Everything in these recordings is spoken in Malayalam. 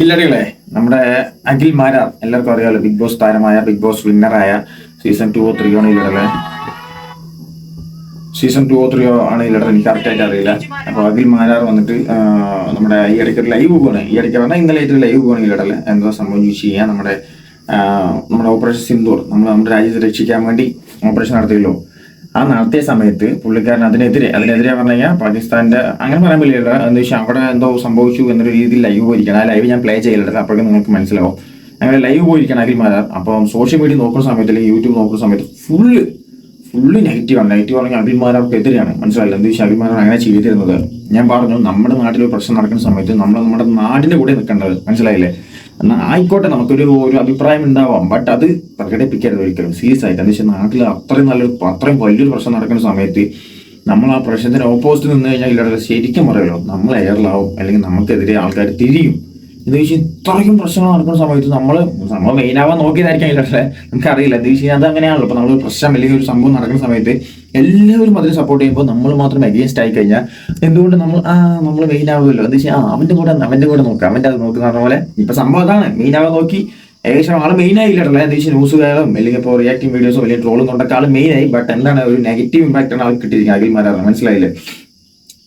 കില്ലടികളെ നമ്മുടെ അഖിൽ മാരാർ എല്ലാവർക്കും അറിയാലോ ബിഗ് ബോസ് താരമായ ബിഗ് ബോസ് വിന്നറായ സീസൺ ടു ഓ ത്രീ ആണ് ഇല്ലടല്ലേ സീസൺ ടു ഓ ത്രീയോ ആണ് ഇല്ലട എനിക്ക് കറക്റ്റായിട്ട് അറിയില്ല. അപ്പോൾ അഖിൽ മാരാർ വന്നിട്ട് നമ്മുടെ ഈ ഇടയ്ക്ക് ലൈവ് പോകണേ ഈ ഇടയ്ക്ക് പറഞ്ഞാൽ ഇന്നലെ ആയിട്ട് ലൈവ് പോകണേ ഇല്ലടല്ലേ എന്താ സംഭവം ചോദിച്ചു കഴിഞ്ഞാൽ നമ്മുടെ നമ്മുടെ ഓപ്പറേഷൻ സിന്ദൂർ നമ്മൾ നമ്മുടെ രാജ്യത്തെ രക്ഷിക്കാൻ വേണ്ടി ഓപ്പറേഷൻ നടത്തിയല്ലോ. ആ നടത്തിയ സമയത്ത് പുള്ളിക്കാരൻ അതിനെതിരെ അതിനെതിരെ പറഞ്ഞു കഴിഞ്ഞാൽ പാകിസ്ഥാന്റെ അങ്ങനെ പറയാൻ പറ്റില്ല എന്താ വെച്ചാൽ അവിടെ എന്തോ സംഭവിച്ചു എന്നൊരു രീതിയിൽ ലൈവ് പോയിരിക്കണം ആ ലൈവ് ഞാൻ പ്ലേ ചെയ്യലുണ്ട്. അപ്പോഴേക്കും നിങ്ങൾക്ക് മനസ്സിലാവും. അങ്ങനെ ലൈവ് പോയിരിക്കണം അഖിൽ മാരാർ. അപ്പം സോഷ്യൽ മീഡിയ നോക്കുന്ന സമയത്ത് അല്ലെങ്കിൽ യൂട്യൂബ് നോക്കുന്ന സമയത്ത് ഫുള്ള് ഫുള്ള് നെഗറ്റീവാണ് നെഗറ്റീവ് ആണെങ്കിൽ അഭിമാനർക്ക് എതിരെയാണ് മനസ്സിലായില്ല? എന്ത് വെച്ചാൽ അഭിമാനം അങ്ങനെ ചെയ്തിരുന്നത്. ഞാൻ പറഞ്ഞു നമ്മുടെ നാട്ടിൽ പ്രശ്നം നടക്കുന്ന സമയത്ത് നമ്മൾ നമ്മുടെ നാടിന്റെ കൂടെ നിൽക്കേണ്ടത് മനസ്സിലായില്ലേ? എന്നാൽ ആയിക്കോട്ടെ നമുക്കൊരു ഒരു അഭിപ്രായം ഉണ്ടാവാം. ബട്ട് അത് പ്രകടിപ്പിക്കരുത് ഒരിക്കലും. സീരിയസ് ആയിട്ട്. എന്താ വെച്ചാൽ നാട്ടിൽ അത്രയും നല്ലൊരു അത്രയും വലിയൊരു പ്രശ്നം നടക്കുന്ന സമയത്ത് നമ്മൾ ആ പ്രശ്നത്തിന് ഓപ്പോസിറ്റ് നിന്ന് കഴിഞ്ഞാൽ ഇല്ലാതെ ശരിക്കും പറയുമല്ലോ നമ്മൾ എയറിലാവും അല്ലെങ്കിൽ നമുക്കെതിരെ ആൾക്കാർ തിരിയും. എന്ന് വെച്ചാൽ ഇത്രയും പ്രശ്നങ്ങൾ നടക്കുന്ന സമയത്ത് നമ്മൾ നമ്മൾ മെയിൻ ആവാൻ നോക്കിയതായിരിക്കും ഇല്ലല്ലേ എന്ന് വെച്ച് കഴിഞ്ഞാൽ അത് അങ്ങനെയാണല്ലോ. അപ്പോൾ നമ്മൾ പ്രശ്നം അല്ലെങ്കിൽ ഒരു സംഭവം നടക്കുന്ന സമയത്ത് എല്ലാവരും അതിനെ സപ്പോർട്ട് ചെയ്യുമ്പോൾ നമ്മൾ മാത്രം അഗേൻസ്റ്റ് ആയി കഴിഞ്ഞാൽ എന്തുകൊണ്ട് നമ്മൾ ആ നമ്മൾ മെയിൻ ആവുമല്ലോ? എന്ന് വെച്ചാൽ ആ അവന്റെ കൂടെ അവന്റെ കൂടെ നോക്കുക അവന്റെ അത് നോക്കുന്ന പറഞ്ഞ പോലെ ഇപ്പം സംഭവം അതാണ്. മെയിൻ ആവാൻ നോക്കി. ഏകദേശം ആൾ മെയിൻ ആയില്ലല്ലോ എന്താ വെച്ചാൽ ന്യൂസുകാരും അല്ലെങ്കിൽ ഇപ്പോൾ റിയാക്ടിങ് വീഡിയോസോ അല്ലെങ്കിൽ ട്രോളും കൊണ്ടൊക്കെ ആൾ മെയിൻ ആയി. ബട്ട് എന്താണ് ഒരു നെഗറ്റീവ് ഇമ്പാക്റ്റ് ആണ് ആൾക്ക് കിട്ടിയിരിക്കുന്നത്? അഖിൽമാരാണ്. മനസ്സിലായില്ലേ?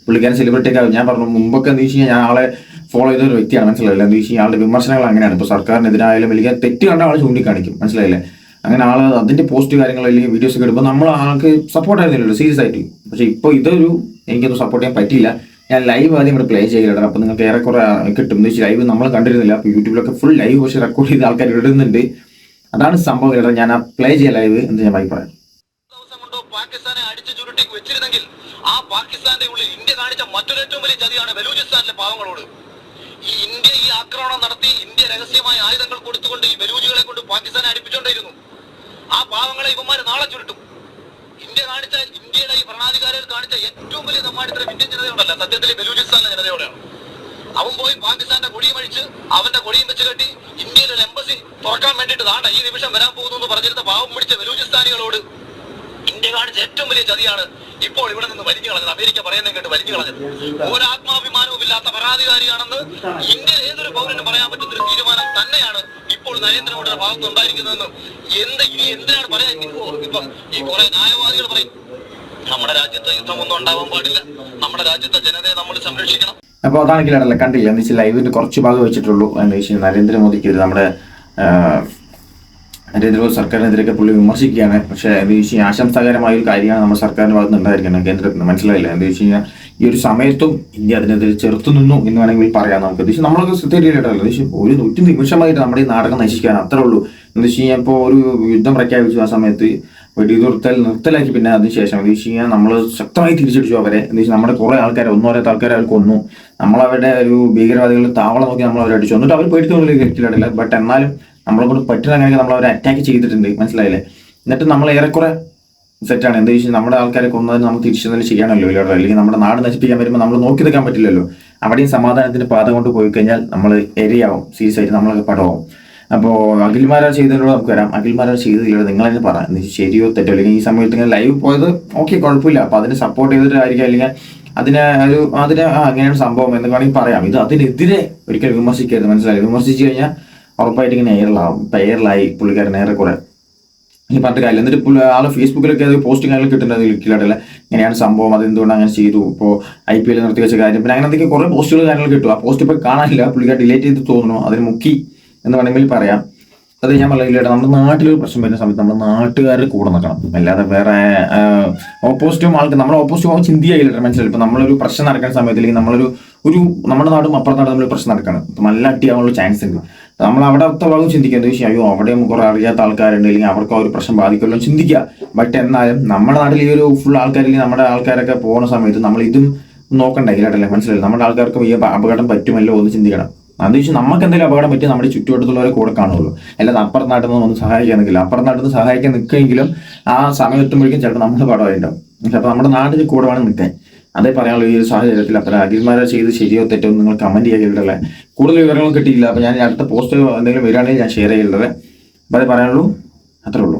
പുള്ളിക്കാരൻ സെലിബ്രിറ്റി ഒക്കെ ഞാൻ പറഞ്ഞു മുമ്പൊക്കെ എന്ന് വെച്ച് കഴിഞ്ഞാൽ ഞാൻ ആളെ ഫോളോ ചെയ്ത ഒരു വ്യക്തിയാണ് മനസ്സിലായില്ല? എന്താ വെച്ചാൽ ഇയാളുടെ വിമർശനങ്ങൾ അങ്ങനെയാണ്. ഇപ്പോൾ സർക്കാരിനെതിരായാലും അല്ലെങ്കിൽ തെറ്റ് കണ്ട ആൾ ചൂണ്ടിക്കാണിക്കും മനസ്സിലായില്ലേ? അങ്ങനെ ആൾ അതിന്റെ പോസ്റ്റ് കാര്യങ്ങൾ അല്ലെങ്കിൽ വീഡിയോസ് ഒക്കെ ഇടുമ്പോൾ നമ്മൾ ആൾക്ക് സപ്പോർട്ട് ആയിരുന്നില്ലല്ലോ സീരിയസ് ആയിട്ട്. പക്ഷേ ഇപ്പോൾ ഇതൊരു എനിക്കൊന്നും സപ്പോർട്ട് ചെയ്യാൻ പറ്റില്ല ഞാൻ ലൈവ് ആദ്യം ഇവിടെ പ്ലേ ചെയ്യലാണ്. അപ്പൊ നിങ്ങൾക്ക് ഏറെക്കുറെ കിട്ടും. എന്ന് വെച്ചാൽ ലൈവ് നമ്മൾ കണ്ടിരുന്നില്ല. അപ്പൊ യൂട്യൂബിലൊക്കെ ഫുൾ ലൈവ് പക്ഷെ റെക്കോർഡ് ചെയ്ത് ആൾക്കാർ ഇടുന്നുണ്ട്. അതാണ് സംഭവം ഇടാ ഞാൻ ആ പ്ലേ ചെയ്യാൻ ലൈവ് എന്ന് ഞാൻ അഭിപ്രായം. പാകിസ്ഥാനെ ചുരുട്ടി വെച്ചിരുന്നെങ്കിൽ ആ പാകിസ്ഥാന്റെ ഉള്ളിൽ ഇന്ത്യ കാണിച്ച മറ്റൊരു ഏറ്റവും വലിയ ചതിയാണ് ബലൂചിസ്ഥാനിലെ പാവങ്ങളോട്. ഈ ഇന്ത്യ ഈ ആക്രമണം നടത്തി ഇന്ത്യ രഹസ്യമായ ആയുധങ്ങൾ കൊടുത്തുകൊണ്ട് ഈ ബലൂജികളെ കൊണ്ട് പാകിസ്ഥാനെ അടുപ്പിച്ചുകൊണ്ടിരുന്നു. ആ പാവങ്ങളെ ഇവന്മാര് നാളെ ചുരുട്ടും. ഇന്ത്യ കാണിച്ച ഇന്ത്യയുടെ ഈ ഭരണാധികാരികൾ കാണിച്ച ഏറ്റവും വലിയ നമ്മാടിത്തരം ഇന്ത്യൻ ജനതയോടല്ല സത്യത്തിൽ ബലൂചിസ്ഥാനിലെ ജനതയോടെയാണ്. അവൻ പോയി പാകിസ്ഥാന്റെ കൊടിയും അഴിച്ച് അവന്റെ കൊടിയും വെച്ച് കെട്ടി ഇന്ത്യയിലെ എംബസി തുറക്കാൻ വേണ്ടിയിട്ട് താണ്ട ഈ നിമിഷം വരാൻ പോകുന്നു എന്ന് പറഞ്ഞിരുന്ന പാവം പിടിച്ച ബലൂചിസ്ഥാനികളോട് ഇന്ത്യ കാണിച്ച ഏറ്റവും വലിയ ചതിയാണ് ഇപ്പോൾ ഇവിടെ നിന്ന് വലിഞ്ഞു കളഞ്ഞത്. അമേരിക്ക പറയുന്നത് കേട്ട് വലിഞ്ഞു കളഞ്ഞത്. ഒരാത്മാഭിമാനവും ഇല്ലാത്ത ഭരണാധികാരിയാണെന്ന് ഇന്ത്യയിൽ ഏതൊരു പൗരനും പറയാൻ പറ്റുന്ന ഒരു തീരുമാനം തന്നെയാണ് ഇപ്പോൾ നരേന്ദ്രമോദിയുടെ ഭാഗത്ത് ഉണ്ടായിരിക്കുന്നതെന്നും എന്ത് ഇനി എന്തിനാണ് പറയാൻ ഇപ്പൊ ഈ കുറെ ന്യായവാദികൾ പറയും നമ്മുടെ രാജ്യത്ത് യുദ്ധമൊന്നും ഉണ്ടാവാൻ പാടില്ല. നമ്മുടെ രാജ്യത്തെ ജനതയെ നമ്മൾ സംരക്ഷിക്കണം. അപ്പോൾ അതാണെങ്കിലല്ല കണ്ടില്ല? എന്ന് വെച്ചാൽ ലൈവിന്റെ കുറച്ച് ഭാഗം വെച്ചിട്ടുള്ളൂ. എന്ന് വെച്ചാൽ നരേന്ദ്രമോദിക്ക് നമ്മുടെ നരേന്ദ്രമോദി സർക്കാരിനെതിരെയൊക്കെ പുള്ളി വിമർശിക്കുകയാണ്. പക്ഷേ എന്താ വെച്ച് കഴിഞ്ഞാൽ ആശംസാകരമായ ഒരു കാര്യമാണ് നമ്മുടെ സർക്കാരിന്റെ ഭാഗത്ത് ഉണ്ടായിരിക്കണം കേന്ദ്രത്തിന് മനസ്സിലായില്ല. എന്താ വെച്ച് കഴിഞ്ഞാൽ ഈ ഒരു സമയത്തും ഇന്ത്യ അതിനെതിരെ ചെറുത്തു നിന്നു എന്ന് വേണമെങ്കിൽ പറയാം നമുക്ക്. എന്താ നമ്മളൊക്കെ സ്ഥിരീകരിച്ചിട്ടല്ലോ ഒരു നൂറ്റി നിമിഷമായിട്ട് നമ്മുടെ ഈ നാടകം നശിക്കാൻ അത്രേ ഉള്ളൂ. എന്ന് വെച്ച് കഴിഞ്ഞാൽ ഇപ്പോൾ ഒരു യുദ്ധം പ്രഖ്യാപിച്ചു ആ സമയത്ത് വെടിനിർത്തൽ നിർത്തലാക്കി. പിന്നെ അതിനുശേഷം എന്ന് വെച്ച് കഴിഞ്ഞാൽ നമ്മൾ ശക്തമായി തിരിച്ചടിച്ചു അവരെ. എന്ന് വെച്ചാൽ നമ്മുടെ കുറെ ആൾക്കാരെ ഒന്നോരത്തെ ആൾക്കാരെ അവർ കൊന്നു. നമ്മളവരുടെ ഒരു ഭീകരവാദികൾ താവളം നോക്കി നമ്മൾ അവരെ അടിച്ചു. എന്നിട്ട് അവർ പേടിക്കൊന്നും കഴിച്ചില്ല ബട്ട് എന്നാലും നമ്മളെ കൊണ്ട് പറ്റുന്ന അങ്ങനെയൊക്കെ നമ്മൾ അവരെ അറ്റാക്ക് ചെയ്തിട്ടുണ്ട്. മനസ്സിലായില്ലേ? എന്നിട്ട് നമ്മൾ ഏറെക്കുറെ സെറ്റാണ് എന്താ വെച്ചാൽ നമ്മുടെ ആൾക്കാരെ കൊന്നതിന് നമ്മൾ തിരിച്ചെന്തെങ്കിലും ചെയ്യണമല്ലോ ഇല്ലാതെ അല്ലെങ്കിൽ നമ്മുടെ നാട് നശിപ്പിക്കാൻ വരുമ്പോൾ നമ്മൾ നോക്കി നിൽക്കാൻ പറ്റില്ലല്ലോ. അവിടെയും സമാധാനത്തിന്റെ പാത കൊണ്ട് പോയി കഴിഞ്ഞാൽ നമ്മൾ എരിയാവും സീരിയസ് ആയിട്ട് നമ്മളൊക്കെ പടമാവും അപ്പോൾ അഖിൽമാരാർ നമുക്ക് വരാം. അഖിൽമാരാർ ചെയ്തതിലൂടെ നിങ്ങൾ തന്നെ പറ ശരിയോ തെറ്റോ? അല്ലെങ്കിൽ ഈ സമയത്ത് ഇങ്ങനെ ലൈവ് പോയത് ഓക്കെ കുഴപ്പമില്ല. അപ്പൊ അതിനെ സപ്പോർട്ട് ചെയ്തിട്ടായിരിക്കും അല്ലെങ്കിൽ അതിനെ ഒരു അതിന് അങ്ങനെയാണ് സംഭവം എന്ന് വേണമെങ്കിൽ പറയാം. ഇത് അതിനെതിരെ ഒരിക്കലും വിമർശിക്കരുത്. മനസ്സിലായി? വിമർശിച്ചു കഴിഞ്ഞാൽ ഉറപ്പായിട്ട് ഇങ്ങനെ എയറിലാവും പേരിലായി എയറിലായി നേരെ ഏറെക്കുറെ ഈ പറഞ്ഞിട്ട് കാര്യം എന്നിട്ട് പുള്ളി ആൾ ഫേസ്ബുക്കിലൊക്കെ അത് പോസ്റ്റ് കാര്യങ്ങൾ കിട്ടുന്നത് ലിക്കിലായിട്ടല്ല ഇങ്ങനെയാണ് സംഭവം. അത് എന്തുകൊണ്ട് അങ്ങനെ ചെയ്തു? ഇപ്പോൾ ഐ പി എൽ നിർത്തി വെച്ച കാര്യം. പിന്നെ അങ്ങനെ എന്തൊക്കെ കുറേ പോസ്റ്റുകൾ കാര്യങ്ങൾ കിട്ടും ആ പോസ്റ്റ് ഇപ്പോൾ കാണാനില്ല. പുള്ളിക്കാർ ഡിലേറ്റ് ചെയ്ത് തോന്നുന്നു. അതിന് മുക്കി. എന്ന് വേണമെങ്കിൽ പറയാം. അത് ഞാൻ പറയില്ല നമ്മുടെ നാട്ടിലൊരു പ്രശ്നം വരുന്ന സമയത്ത് നമ്മുടെ നാട്ടുകാരുടെ കൂടെ നിൽക്കണം. അല്ലാതെ വേറെ ഓപ്പോസിറ്റും ആൾക്ക് നമ്മൾ ഓപ്പോസിറ്റ് ആവും ചിന്തിയായില്ല മനസ്സിലായി? ഇപ്പം നമ്മളൊരു പ്രശ്നം നടക്കുന്ന സമയത്ത് അല്ലെങ്കിൽ നമ്മളൊരു ഒരു നമ്മുടെ നാടും അപ്പുറത്തെ നാടും നമ്മൾ പ്രശ്നം നടക്കണം. ഇപ്പൊ നല്ല അട്ടിയാവാനുള്ള ചാൻസ് ഉണ്ട്. നമ്മൾ നമ്മൾ അവിടത്തെ ഭാഗം ചിന്തിക്കുന്നത് പക്ഷേ അയ്യോ അവിടെയും കുറെ അറിയാത്ത ആൾക്കാരുണ്ട് അല്ലെങ്കിൽ അവർക്ക് ആ ഒരു പ്രശ്നം ബാധിക്കുമല്ലോ ചിന്തിക്കുക. ബട്ട് എന്നാലും നമ്മുടെ നാട്ടിൽ ഈ ഒരു ഫുൾ ആൾക്കാരിൽ നമ്മുടെ ആൾക്കാരൊക്കെ പോകുന്ന സമയത്ത് നമ്മൾ ഇതും നോക്കണ്ട മനസ്സിലായി നമ്മുടെ ആൾക്കാർക്ക് ഈ അപ- അപകടം പറ്റുമല്ലോ എന്ന് ചിന്തിക്കണം. അത് നമുക്ക് എന്തെങ്കിലും അപകടം പറ്റി നമ്മുടെ ചുറ്റുവട്ടത്തുള്ളവരെ കൂടെ കാണുള്ളൂ. അല്ലാതെ അപ്പുറം നാട്ടിൽ നിന്ന് ഒന്ന് സഹായിക്കാൻ നിൽക്കില്ല അപ്പുറം നാട്ടിൽ നിന്ന് സഹായിക്കാൻ നിൽക്കുമെങ്കിലും ആ സമയം എത്തുമ്പോഴേക്കും ചിലപ്പോൾ നമ്മുടെ പടമായിട്ടുണ്ടാവും അപ്പൊ നമ്മുടെ നാട്ടിൽ കൂടെ വേണം നിൽക്കാൻ അതേ പറയാനുള്ള ഈ ഒരു സാഹചര്യത്തിൽ അപ്പോൾ അഖിൽമാരെ ചെയ്ത് ശരിയോ തെറ്റോ നിങ്ങൾ കമന്റ് ചെയ്യുകയുള്ളൂ കൂടുതൽ വിവരങ്ങൾ കിട്ടിയില്ല. അപ്പോൾ ഞാൻ അടുത്ത പോസ്റ്റ് എന്തെങ്കിലും വരികയാണെങ്കിൽ ഞാൻ ഷെയർ ചെയ്യുള്ളത് അപ്പൊ അതേ പറയാനുള്ളൂ. അത്രേ ഉള്ളൂ.